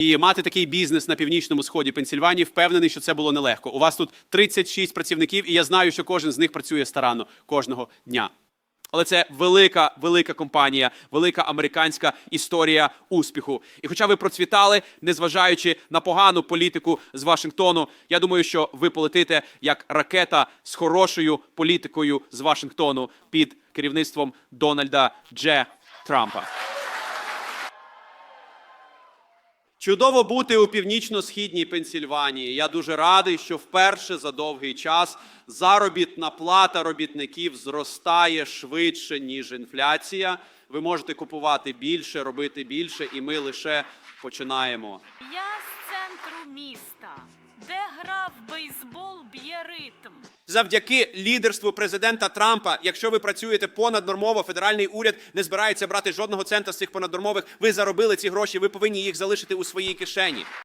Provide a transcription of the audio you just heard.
І мати такий бізнес на північному сході Пенсільванії, впевнений, що це було нелегко. У вас тут 36 працівників, і я знаю, що кожен з них працює старанно кожного дня. Але це велика, велика компанія, велика американська історія успіху. І хоча ви процвітали, незважаючи на погану політику з Вашингтону, я думаю, що ви полетите як ракета з хорошою політикою з Вашингтону під керівництвом Дональда Дже Трампа. Чудово бути у північно-східній Пенсільванії. Я дуже радий, що вперше за довгий час заробітна плата робітників зростає швидше, ніж інфляція. Ви можете купувати більше, робити більше, і ми лише починаємо. Я з центру міста, де грав бейсбол б'є ритм. Завдяки лідерству президента Трампа, якщо ви працюєте понаднормово, федеральний уряд не збирається брати жодного цента з цих понаднормових. Ви заробили ці гроші, ви повинні їх залишити у своїй кишені.